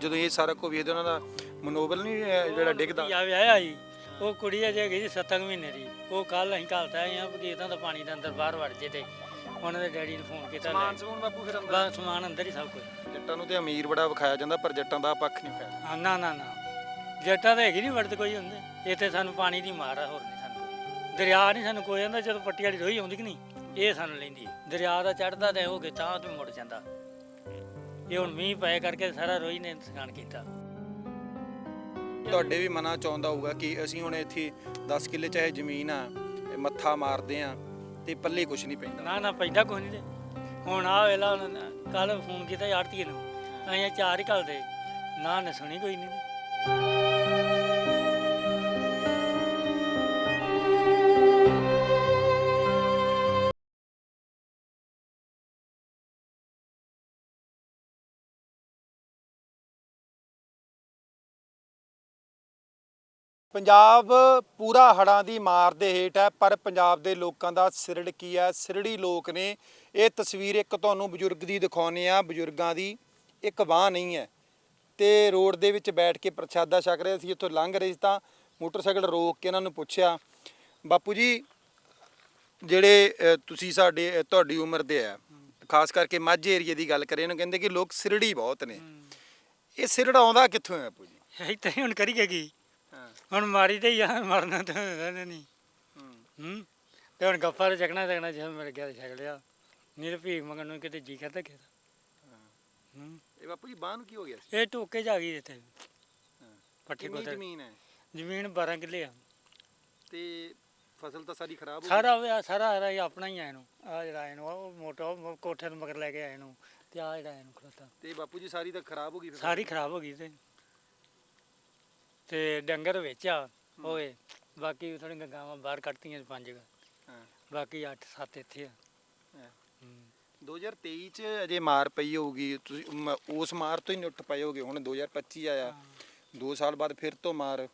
ਜਦੋਂ ਇਹ ਸਾਰਾ ਕੁਝ ਵੇਖਦੇ ਉਹਨਾਂ ਦਾ ਮਨੋਬਲ ਨਹੀਂ ਜਿਹੜਾ ਡਿੱਗਦਾ? ਆ ਵਿਆਹਿਆ ਸੀ ਉਹ ਕੁੜੀ ਅਜੇ ਸੀ 7 ਮਹੀਨੇ ਦੀ। ਉਹ ਕੱਲ ਅਸੀਂ ਘਲਤਾ ਆਏ ਆ ਕਿ ਇਦਾਂ ਦਾ ਪਾਣੀ ਦੇ ਅੰਦਰ ਬਾਹਰ ਵੜ ਜੇ ਤੇ ਉਹਨਾਂ ਦੇ ਡੈਡੀ ਨੂੰ ਫੋਨ ਕੀਤਾ ਸਮਾਨ ਲੈ ਸਮੂਨ ਬਾਪੂ ਫਿਰ ਅੰਦਰ? ਬਸ ਸਮਾਨ ਅੰਦਰ ਹੀ ਸਭ ਕੁਝ ਜੱਟਾਂ ਨੂੰ ਤੇ ਅਮੀਰ ਬੜਾ ਵਿਖਾਇਆ ਜਾਂਦਾ ਪਰ ਜੱਟਾਂ ਦਾ ਪੱਖ ਨਹੀਂ ਵਿਖਾਇਆ ਹਾਂ ਨਾ ਨਾ ਨਾ। ਜੱਟਾਂ ਤਾਂ ਹੈਗੀ ਨਹੀਂ ਵੜਦ ਕੋਈ ਹੁੰਦੇ। ਇੱਥੇ ਸਾਨੂੰ ਪਾਣੀ ਦੀ ਮਾਰ ਆ ਹੋਰ ਨਹੀਂ ਸਾਨੂੰ। ਦਰਿਆ ਨਹੀਂ ਸਾਨੂੰ ਕੋਈ ਜਾਂਦਾ ਜਦੋਂ ਪੱਟੀ ਵਾਲੀ ਰੋਈ ਆਉਂਦੀ ਕਿ ਨਹੀਂ? ਇਹ ਸਾਨੂੰ ਲੈਂਦੀ। ਦਰਿਆ ਦਾ ਚੜਦਾ ਤੇ ਉਹ ਤਾਂ ਤੇ ਮੁੜ ਜਾਂਦਾ। ਇਹ ਹੁਣ ਮੀਂਹ ਪਏ ਕਰਕੇ ਸਾਰਾ ਰੋਈ ਨੇ ਨੁਕਸਾਨ ਕੀਤਾ। ਤੁਹਾਡੇ ਵੀ ਮਨਾਂ ਚ ਆਉਂਦਾ ਹੋਊਗਾ ਕਿ ਅਸੀਂ ਹੁਣ ਇੱਥੇ 10 ਕਿੱਲੇ ਚਾਹੇ ਜ਼ਮੀਨ ਆ ਇਹ ਮੱਥਾ ਮਾਰਦੇ ਆ ਤੇ ਪੱਲੇ ਕੁਝ ਨਹੀਂ ਪੈਂਦਾ। ਨਾ ਨਾ ਪੈਂਦਾ ਕੋਈ ਨਹੀਂ ਤੇ। ਹੁਣ ਆ ਵੇਲਾ ਕੱਲ ਫੋਨ ਕੀਤਾ ਆੜਤੀਏ ਨੂੰ। ਅਸੀਂ ਚਾਰ ਹੀ ਘੱਲ ਦੇ ਨਾ ਨਾ ਸੁਣੀ ਕੋਈ ਨਹੀਂ ਪੰਜਾਬ ਪੂਰਾ ਹੜਾਂ ਦੀ ਮਾਰ ਦੇ ਹੇਠ ਹੈ ਪਰ ਪੰਜਾਬ ਦੇ ਲੋਕਾਂ ਦਾ ਸਿਰੜ ਕੀ ਹੈ? ਸਿਰੜੀ ਲੋਕ ਨੇ ਇਹ ਤਸਵੀਰ ਇੱਕ ਤੁਹਾਨੂੰ ਬਜ਼ੁਰਗ ਦੀ ਦਿਖਾਉਨੇ ਆ ਬਜ਼ੁਰਗਾਂ ਦੀ ਇੱਕ ਬਾਹ ਨਹੀਂ ਹੈ। ਤੇ ਰੋਡ ਦੇ ਵਿੱਚ ਬੈਠ ਕੇ ਪ੍ਰਸ਼ਾਦਾ ਛਕ ਰਹੇ ਸੀ ਇੱਥੋਂ ਲੰਘ ਰਹੇ ਸੀ ਤਾਂ ਮੋਟਰਸਾਈਕਲ ਰੋਕ ਕੇ ਇਹਨਾਂ ਨੂੰ ਪੁੱਛਿਆ ਬਾਪੂ ਜੀ ਜਿਹੜੇ ਤੁਸੀਂ ਸਾਡੇ ਤੁਹਾਡੀ ਉਮਰ ਦੇ ਆ ਖਾਸ ਕਰਕੇ ਮਾਝੇ ਏਰੀਏ ਦੀ ਗੱਲ ਕਰੇ ਇਹਨੂੰ ਕਹਿੰਦੇ ਕਿ ਲੋਕ ਸਿਰੜੀ ਬਹੁਤ ਨੇ। ਇਹ ਸਿਰੜ ਆਉਂਦਾ ਕਿੱਥੋਂ ਹੈ ਬਾਪੂ ਜੀ? ਇੱਥੇ ਹੁਣ ਕਰੀਏ ਕੀ? ਹੁਣ ਮਾਰੀ ਤੇ ਆ ਮਰਨਾ ਤੇ ਰਹਿਣਾ ਨਹੀਂ। ਹੂੰ। ਤੇ ਹੁਣ ਗੱਫਾ ਤੇ ਚੱਕਣਾ ਚੱਕਣਾ ਜਿਵੇਂ ਮਿਲ ਗਿਆ ਛਕ ਲਿਆ। ਨਹੀਂ ਤੇ ਭੀਖ ਮੰਗਣ ਨੂੰ ਕਿਤੇ ਜੀ ਕਰਦਾ ਕਿਹਦਾ ਹੂੰ। ਇਹ ਬਾਪੂ ਜੀ ਬਾਹ ਨੂੰ ਕੀ ਹੋ ਗਿਆ ਸੀ? ਇਹ ਟੋਕੇ ਜਾ ਗਈ ਇੱਥੇ। ਪੱਠੇ ਕਿੰਨੀ ਜ਼ਮੀਨ ਹੈ? ਜ਼ਮੀਨ 12 ਕਿੱਲੇ ਆ। ਤੇ ਫਸਲ ਤਾਂ ਸਾਰੀ ਖਰਾਬ ਹੋ ਗਈ? ਸਾਰਾ ਹੋਇਆ ਸਾਰਾ ਹਰਾ ਹੀ ਆਪਣਾ ਹੀ ਆ ਇਹਨੂੰ। ਆ ਜਿਹੜਾ ਇਹਨੂੰ ਉਹ ਮੋਟਾ ਉਹ ਕੋਠੇ ਤੋਂ ਮਗਰ ਲੈ ਕੇ ਆਏ ਇਹਨੂੰ। ਤੇ ਆ ਜਿਹੜਾ ਇਹਨੂੰ ਖਲੋਤਾ। ਤੇ ਬਾਪੂ ਜੀ ਸਾਰੀ ਤਾਂ ਖਰਾਬ ਹੋ ਗਈ ਫਿਰ? ਸਾਰੀ ਖਰਾਬ ਹੋ ਗਈ ਤੇ। ਤੇ ਡੰਗਰ ਵਿੱਚ ਆ ਹੋਏ ਬਾਕੀ ਥੋੜੀਆਂ ਗਾਵਾਂ ਬਾਹਰ ਕੱਢਤੀਆਂ ਪੰਜ ਕੁ। ਹਾਂ। ਬਾਕੀ 8 7 ਇੱਥੇ ਆ। ਹਾਂ। ਹੂੰ। 2023 ਚ ਅਜੇ ਮਾਰ ਪਈ ਹੋਊਗੀ। ਤੁਸੀਂ ਮ- ਉਸ ਮਾਰ ਤੋਂ ਹੀ ਨੁੱਟ ਪਏ ਹੋਗੇ। ਹੁਣ 2025 ਆਇਆ। 2 ਸਾਲ ਬਾਅਦ ਫਿਰ ਤੋਂ ਮਾਰ।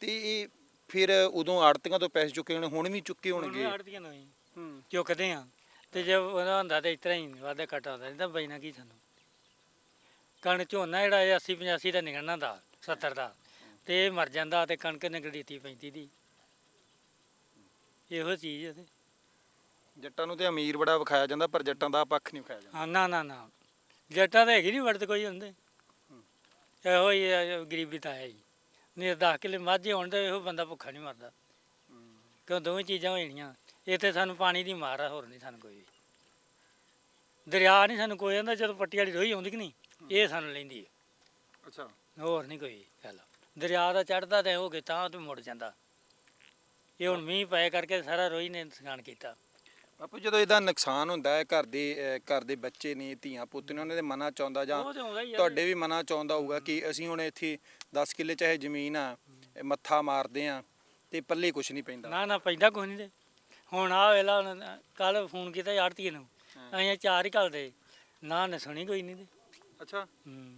ਤੇ ਇਹ ਫਿਰ ਉਦੋਂ ਆੜਤੀਆਂ ਤੋਂ ਪੈਸੇ ਚੁੱਕੇ ਹੋਣੇ ਹੁਣ ਵੀ ਚੁੱਕੇ ਹੋਣਗੇ? ਹੁਣ ਆੜਤੀਆਂ ਨੂੰ ਹੀ। ਹੂੰ। ਚੁੱਕਦੇ ਆ। ਤੇ ਜੇ ਉਹਦਾ ਹੁੰਦਾ ਤੇ ਇਤਰਾ ਹੀ ਵਾਧਾ ਘਟਾ ਹੁੰਦਾ ਨਹੀਂ ਤਾਂ ਬਈਨਾ ਕੀ ਸਾਨੂੰ? ਕਣ ਝੋਨਾ ਜਿਹੜਾ ਇਹ 80 85 ਦਾ ਨਿਕਲਣਾ ਦਾ 70 ਦਾ। ਤੇ ਇਹ ਮਰ ਜਾਂਦਾ ਤੇ ਕਣਕ 30 35 ਦੀ। ਇਹੋ ਚੀਜ਼ ਹੈ ਤੇ। ਜੱਟਾਂ ਨੂੰ ਤੇ ਅਮੀਰ ਬੜਾ ਵਿਖਾਇਆ ਜਾਂਦਾ ਪਰ ਜੱਟਾਂ ਦਾ ਪੱਖ ਨਹੀਂ ਵਿਖਾਇਆ ਜਾਂਦਾ। ਹਾਂ ਨਾ ਨਾ ਨਾ। ਜੱਟਾਂ ਤਾਂ ਹੈਗੀ ਨਹੀਂ ਵੜਦ ਕੋਈ ਹੁੰਦੇ। ਇਹੋ ਹੀ ਗਰੀਬੀ ਤਾਂ ਹੈ ਹੀ। ਨਹੀਂ 10 ਕਿੱਲੇ ਮਾਝੇ ਹੋਣ ਤੇ ਇਹੋ ਬੰਦਾ ਭੁੱਖਾ ਨਹੀਂ ਮਰਦਾ। ਕਿਉਂ ਦੋਵੇਂ ਚੀਜ਼ਾਂ ਹੋ ਜਾਣੀਆਂ ਇੱਥੇ ਸਾਨੂੰ ਪਾਣੀ ਦੀ ਮਾਰ ਆ ਹੋਰ ਨਹੀਂ ਸਾਨੂੰ ਕੋਈ। ਵੀ ਦਰਿਆ ਨਹੀਂ ਸਾਨੂੰ ਕੋਈ ਆਂਦਾ ਜਦੋਂ ਪੱਟੀ ਵਾਲੀ ਰੋਈ ਆਉਂਦੀ ਕਿ ਨਹੀਂ? ਇਹ ਸਾਨੂੰ ਲੈਂਦੀ ਹੈ ਅੱਛਾ। ਹੋਰ ਨਹੀਂ ਕੋਈ ਗੱਲ। ਦਰਿਆ ਦਾ ਚੜਦਾ ਤੇ ਹੋ ਕੇ ਤਾਂ ਤੇ ਮੁੜ ਜਾਂਦਾ। ਇਹ ਹੁਣ ਮੀਂਹ ਪਏ ਕਰਕੇ ਸਾਰਾ ਰੋਈ ਨੇ ਨੁਕਸਾਨ ਕੀਤਾ। ਬਾਪੂ ਜਦੋਂ ਇਹਦਾ ਨੁਕਸਾਨ ਹੁੰਦਾ ਹੈ ਘਰ ਦੇ ਅਹ, ਘਰ ਦੇ ਬੱਚੇ ਨੇ ਧੀਆਂ ਪੁੱਤ ਨੇ ਉਹਨਾਂ ਦੇ ਮਨਾਂ ਚ ਆਉਂਦਾ ਜਾਂ ਉਹ ਤੇ ਆਉਂਦਾ ਹੀ ਆ। ਤੁਹਾਡੇ ਵੀ ਮਨਾਂ ਚ ਆਉਂਦਾ ਹੋਊਗਾ ਕਿ ਅਸੀਂ ਹੁਣ ਇੱਥੇ 10 ਕਿੱਲੇ ਚਾਹੇ ਜ਼ਮੀਨ ਆ ਇਹ ਮੱਥਾ ਮਾਰਦੇ ਆ ਤੇ ਪੱਲੇ ਕੁਝ ਨਹੀਂ ਪੈਂਦਾ। ਨਾ ਨਾ ਪੈਂਦਾ ਕੋਈ ਨਹੀਂ ਤੇ। ਹੁਣ ਆ ਵੇਲਾ ਕੱਲ ਫੋਨ ਕੀਤਾ ਆੜਤੀਏ ਨੂੰ। ਅਸੀਂ ਚਾਰ ਹੀ ਘੱਲ ਦੇ ਨਾ ਨਾ ਸੁਣੀ ਕੋਈ ਨਹੀਂ ਤੇ। ਅੱਛਾ। ਹੂੰ।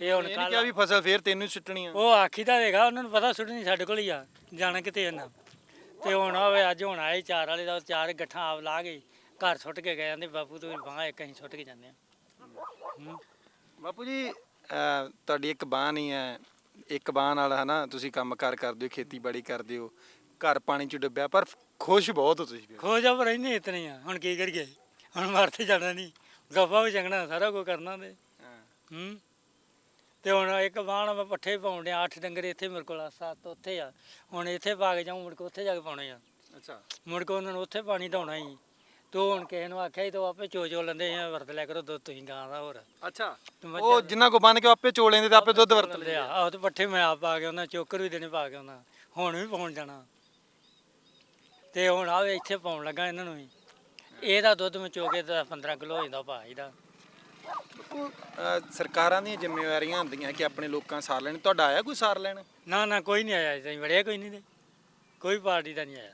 ਇਹ ਇਹ ਹੁਣ ਨਹੀਂ ਕੱਲ ਕਿਹਾ ਵੀ ਫਸਲ ਫੇਰ ਤੈਨੂੰ ਹੀ ਸੁੱਟਣੀ ਆ। ਉਹ ਆਖੀ ਤਾਂ ਹੈਗਾ ਉਹਨਾਂ ਨੂੰ ਪਤਾ ਸੁੱਟਣੀ ਸਾਡੇ ਕੋਲ ਹੀ ਆ ਜਾਣਾ ਕਿਤੇ ਇਹਨਾਂ ਤੇ ਹੁਣ ਹੋਵੇ ਅੱਜ ਹੁਣ ਆਏ ਚਾਰ ਵਾਲੇ ਦਾ ਚਾਰ ਗੱਠਾਂ ਆਪ ਲਾ ਗਏ ਘਰ ਸੁੱਟ ਕੇ ਗਏ ਜਾਂਦੇ ਬਾਪੂ ਤੂੰ ਬਾਹਾਂ ਇੱਕ ਅਸੀਂ ਸੁੱਟ ਕੇ ਜਾਂਦੇ ਆ। ਹੂੰ। ਬਾਪੂ ਜੀ ਅਹ, ਤੁਹਾਡੀ ਇੱਕ ਬਾਹ ਨਹੀਂ ਹੈ ਇੱਕ ਬਾਹ ਨਾਲ ਹਨਾ ਤੁਸੀਂ ਕੰਮਕਾਰ ਕਰਦੇ ਹੋ ਖੇਤੀਬਾੜੀ ਕਰਦੇ ਹੋ ਘਰ ਪਾਣੀ ਚ ਡੁੱਬਿਆ ਪਰ ਖੁਸ਼ ਬਹੁਤ ਹੋ ਤੁਸੀਂ। ਖੋ ਜਾ ਪਰ ਰਹਿੰਦੇ ਇਤਨੇ ਆ ਹੁਣ ਕੀ ਕਰੀਏ ਹੁਣ ਮਰ ਤੇ ਜਾਣਾ ਨਹੀਂ ਗਫਾ ਵੀ ਚੰਗਣਾ ਸਾਰਾ ਕੁਝ ਕਰਨਾ ਤੇ ਹਾਂ। ਹੂੰ। ਤੇ ਹੁਣ ਇੱਕ ਬਾਣ ਮੈਂ ਪੱਠੇ ਪਾਉਣ ਡਿਆ ਅੱਠ ਡੰਗਰ ਇੱਥੇ ਮੇਰੇ ਕੋਲ ਆ ਸੱਤ ਉੱਥੇ ਆ। ਹੁਣ ਇੱਥੇ ਪਾ ਕੇ ਜਾਊਂ ਮੁੜ ਕੇ ਉੱਥੇ ਜਾ ਕੇ ਪਾਉਣੇ ਆ। ਅੱਛਾ। ਮੁੜ ਕੇ ਉਹਨਾਂ ਨੂੰ ਉੱਥੇ ਪਾਣੀ ਢਾਉਣਾ ਹੀ। ਤੂੰ ਹੁਣ ਕਿਸੇ ਨੂੰ ਆਖਿਆ ਤੂੰ ਆਪੇ ਚੋ ਚੋ ਲੈਂਦੇ ਆ ਵਰਤ ਲਿਆ ਕਰੋ ਦੁੱਧ ਤੁਸੀਂ ਗਾਂ ਦਾ ਹੋਰ। ਅੱਛਾ। ਉਹ ਜਿੰਨਾ ਕੋ ਬੰਨ ਕੇ ਆਪੇ ਚੋ ਲੈਂਦੇ ਤੇ ਆਪੇ ਦੁੱਧ ਵਰਤ ਲੈਂਦੇ ਆ। ਆਹੋ ਤੇ ਪੱਠੇ ਮੈਂ ਆਪ ਪਾ ਕੇ ਉਹਨਾਂ ਚੋਕਰ ਵੀ ਦੇਣੇ ਪਾ ਕੇ ਉਹਨਾਂ ਹੁਣ ਵੀ ਪਾਉਣ ਜਾਣਾ। ਤੇ ਹੁਣ ਆਵੇ ਇੱਥੇ ਪਾਉਣ ਲੱਗਾ ਇਹਨਾਂ ਨੂੰ ਵੀ। ਇਹਦਾ ਦੁੱਧ ਮੈਂ ਚੋ ਕੇ ਤਾਂ 15 ਕਿਲੋ ਹੋ ਜਾਂਦਾ ਭਾ ਇਹਦਾ ਉਹ, ਸਰਕਾਰਾਂ ਦੀਆਂ ਜ਼ਿੰਮੇਵਾਰੀਆਂ ਹੁੰਦੀਆਂ ਕਿ ਆਪਣੇ ਲੋਕਾਂ ਸਾਰ ਲੈਣ। ਤੁਹਾਡਾ ਆਇਆ ਕੋਈ ਸਾਰ ਲੈਣ? ਨਾ ਨਾ ਕੋਈ ਨਹੀਂ ਆਇਆ। ਅਜੇ ਵੜਿਆ ਕੋਈ ਨਹੀਂ ਤੇ। ਕੋਈ ਪਾਰਟੀ ਦਾ ਨਹੀਂ ਆਇਆ।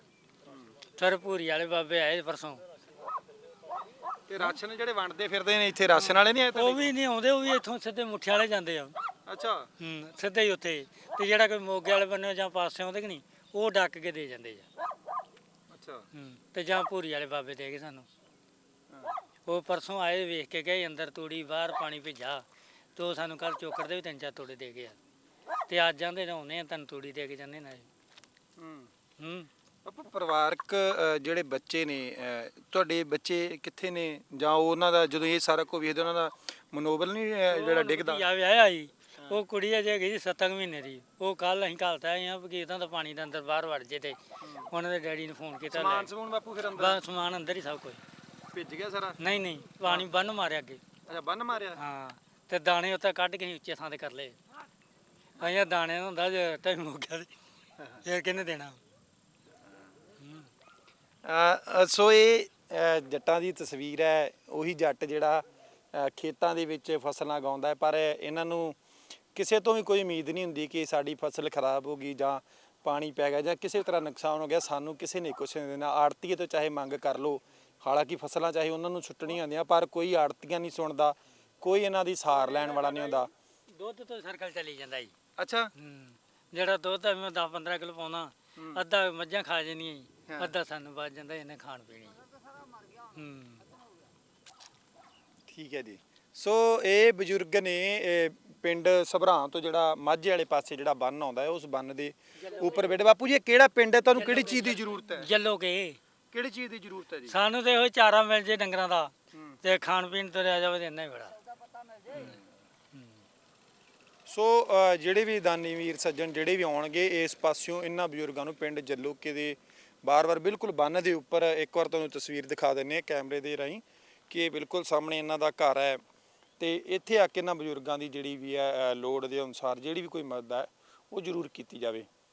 ਸਰ ਭੂਰੀ ਵਾਲੇ ਬਾਬੇ ਆਏ ਪਰਸੋਂ। ਤੇ ਰਾਸ਼ਨ ਜਿਹੜੇ ਵੰਡਦੇ ਫਿਰਦੇ ਨੇ ਇੱਥੇ ਰਾਸ਼ਨ ਵਾਲੇ ਨਹੀਂ ਆਏ ਉਹ ਵੀ ਨਹੀਂ ਆਉਂਦੇ ਉਹ ਵੀ ਇੱਥੋਂ ਸਿੱਧੇ ਮੁੱਠੇ ਵਾਲੇ ਜਾਂਦੇ ਆ। ਅੱਛਾ। ਹੂੰ ਸਿੱਧੇ ਹੀ ਉੱਥੇ। ਤੇ ਜਿਹੜਾ ਕੋਈ ਮੋਗੇ ਵਾਲੇ ਬੰਨੇ ਜਾਂ ਪਾਸੇ ਆਉਂਦੇ ਕਿ ਨਹੀਂ ਉਹ ਡੱਕ ਕੇ ਦੇ ਜਾਂਦੇ ਆ। ਅੱਛਾ। ਹੂੰ ਤੇ ਜਾਂ ਭੂਰੀ ਵਾਲੇ ਬਾਬੇ ਦੇ ਗਏ ਸਾਨੂੰ। ਉਹ ਪਰਸੋਂ ਆਏ ਵੇਖ ਕੇ ਗਏ ਅੰਦਰ ਤੂੜੀ ਬਾਹਰ ਪਾਣੀ ਭੇਜਾ ਤੇ ਉਹ ਸਾਨੂੰ ਕੱਲ ਚੋਕਰ ਦੇ ਵੀ ਤਿੰਨ ਚਾਰ ਤੋੜੇ ਦੇ ਗਏ ਆ। ਤੇ ਅੱਜ ਜਾਂਦੇ ਨੇ ਆਉਨੇ ਆ ਤੈਨੂੰ ਤੂੜੀ ਦੇ ਕੇ ਜਾਂਦੇ ਨੇ ਹੂੰ। ਹੂੰ। ਪਰਿਵਾਰਕ ਜਿਹੜੇ ਬੱਚੇ ਨੇ ਤੁਹਾਡੇ ਬੱਚੇ ਕਿੱਥੇ ਨੇ? ਜਾਂ ਉਹਨਾਂ ਦਾ ਜਦੋਂ ਇਹ ਸਾਰਾ ਕੁਝ ਵੇਖਦੇ ਉਹਨਾਂ ਦਾ ਮਨੋਬਲ ਨਹੀਂ ਜਿਹੜਾ ਡਿੱਗਦਾ? ਆ ਵਿਆਹਿਆ ਸੀ। ਉਹ ਕੁੜੀ ਅਜੇ ਗਈ 7 ਮਹੀਨੇ ਦੀ। ਉਹ ਕੱਲ ਅਸੀਂ ਘਲਤਾ ਆਏ ਆ ਕਿ ਇਦਾਂ ਦਾ ਪਾਣੀ ਦੇ ਅੰਦਰ ਬਾਹਰ ਵੜ ਜੇ ਤੇ ਉਹਨਾਂ ਦੇ ਡੈਡੀ ਨੂੰ ਫੋਨ ਕੀਤਾ ਲੈ ਸਮੂਨ ਬਾਪੂ ਫਿਰ ਬਸ ਸਮਾਨ ਅੰਦਰ ਹੀ ਸਭ ਕੁਝ। ਭਿੱਜ ਗਿਆ ਸਾਰਾ? ਨਹੀਂ ਨਹੀਂ ਪਾਣੀ ਬੰਨ ਮਾਰਿਆ ਅੱਗੇ। ਅੱਛਾ ਬੰਨ ਮਾਰਿਆ? ਹਾਂ ਤੇ ਦਾਣੇ ਉੱਤੇ ਕੱਢ ਕੇ ਅਸੀਂ ਉੱਚੇ ਥਾਂ ਤੇ ਕਰ ਲਏ। ਆਇਆ ਦਾਣੇ ਦਾ ਹੁੰਦਾ ਜੇ ਟਾਈਮ ਹੋ ਗਿਆ ਤੇ ਫਿਰ ਕਿਹਨੇ ਦੇਣਾ? ਹੂੰ। ਅ, ਅ, ਸੋ ਇਹ ਅ, ਜੱਟਾਂ ਦੀ ਤਸਵੀਰ ਹੈ ਉਹੀ ਜੱਟ ਜਿਹੜਾ ਅ, ਖੇਤਾਂ ਦੇ ਵਿੱਚ ਫਸਲਾਂ ਗਾਉਂਦਾ ਹੈ ਪਰ ਇਹਨਾਂ ਨੂੰ ਕਿਸੇ ਤੋਂ ਵੀ ਕੋਈ ਉਮੀਦ ਨਹੀਂ ਹੁੰਦੀ ਕਿ ਸਾਡੀ ਫਸਲ ਖਰਾਬ ਹੋ ਗਈ ਜਾਂ ਪਾਣੀ ਪੈ ਗਿਆ ਜਾਂ ਕਿਸੇ ਤਰ੍ਹਾਂ ਨੁਕਸਾਨ ਹੋ ਗਿਆ। ਸਾਨੂੰ ਕਿਸੇ ਨੇ ਕੁਛ ਨਹੀਂ ਦੇਣਾ। ਆੜਤੀਏ ਤੋਂ ਚਾਹੇ ਮੰਗ ਕਰ ਲਓ ਹਾਲਾਂਕਿ ਫਸਲਾਂ ਚਾਹੇ ਉਹਨਾਂ ਨੂੰ ਛੁੱਟਣੀਆਂ ਹੁੰਦੀਆਂ ਪਰ ਕੋਈ ਆੜਤੀਆਂ ਨਹੀਂ ਸੁਣਦਾ ਕੋਈ ਇਹਨਾਂ ਦੀ ਸਾਰ ਲੈਣ ਵਾਲਾ ਨਹੀਂ ਹੁੰਦਾ। ਦੁੱਧ ਤੋਂ ਸਰਕਲ ਚਲੀ ਜਾਂਦਾ ਜੀ। ਅੱਛਾ। ਹੂੰ ਜਿਹੜਾ ਦੁੱਧ ਆ ਮੈਂ 10 15 ਕਿਲੋ ਪਾਉਣਾ ਅੱਧਾ ਮੱਝਾਂ ਖਾ ਜਾਂਦੀਆਂ ਜੀ ਹਾਂ। ਅੱਧਾ ਸਾਨੂੰ ਬਚ ਜਾਂਦਾ ਇਹਨੇ ਖਾਣ ਪੀਣੀ ਹੂੰ। ਠੀਕ ਹੈ ਜੀ। ਸੋ ਇਹ ਬਜ਼ੁਰਗ ਨੇ ਇਹ ਪਿੰਡ ਸਭਰਾਂ ਤੋਂ ਜਿਹੜਾ ਮਾਝੇ ਵਾਲੇ ਪਾਸੇ ਜਿਹੜਾ ਬੰਨ ਆਉਂਦਾ ਹੈ ਉਸ ਬੰਨ ਦੇ ਉੱਪਰ ਬੈਠੇ। ਬਾਪੂ ਜੀ ਇਹ ਕਿਹੜਾ ਪਿੰਡ ਹੈ? ਤੁਹਾਨੂੰ ਕਿਹੜੀ ਚੀਜ਼ ਦੀ ਜ਼ਰੂਰਤ ਹੈ? ਜੱਲੋ ਕੇ। ਕਿਹੜੀ ਚੀਜ਼ ਦੀ ਜ਼ਰੂਰਤ ਹੈ ਜੀ? ਸਾਨੂੰ ਤੇ ਇਹੋ ਚਾਰਾ ਮਿਲ ਜੇ ਡੰਗਰਾਂ ਦਾ ਹੂੰ। ਤੇ ਖਾਣ ਪੀਣ ਤੋਂ ਰਿਆ ਜਾਵੇ ਤੇ ਇੰਨਾ ਹੀ ਬੜਾ। ਸੋ ਅ, ਜਿਹੜੇ ਵੀ ਦਾਨੀ ਵੀਰ ਸੱਜਣ ਜਿਹੜੇ ਵੀ ਆਉਣਗੇ ਇਸ ਪਾਸਿਓਂ ਇਹਨਾਂ ਬਜ਼ੁਰਗਾਂ ਨੂੰ ਪਿੰਡ ਜੱਲੋਕੇ ਦੇ ਬਾਰ-ਬਾਰ ਬਿਲਕੁਲ ਬੰਨ ਦੇ ਉੱਪਰ ਇੱਕ ਵਾਰ ਤੁਹਾਨੂੰ ਤਸਵੀਰ ਦਿਖਾ ਦਿੰਨੇ ਆ ਕੈਮਰੇ ਦੇ ਰਾਹੀਂ ਕਿ ਇਹ ਬਿਲਕੁਲ ਸਾਹਮਣੇ ਇਹਨਾਂ ਦਾ ਘਰ ਹੈ ਤੇ ਇੱਥੇ ਆ ਕੇ ਇਹਨਾਂ ਬਜ਼ੁਰਗਾਂ ਦੀ ਜਿਹੜੀ ਵੀ ਹੈ ਅ, ਲੋੜ ਦੇ ਅਨੁਸਾਰ ਜਿਹੜੀ ਵੀ ਕੋਈ ਮਦਦ ਹੈ ਉਹ ਜ਼ਰੂਰ ਕੀਤੀ ਜਾਵੇ।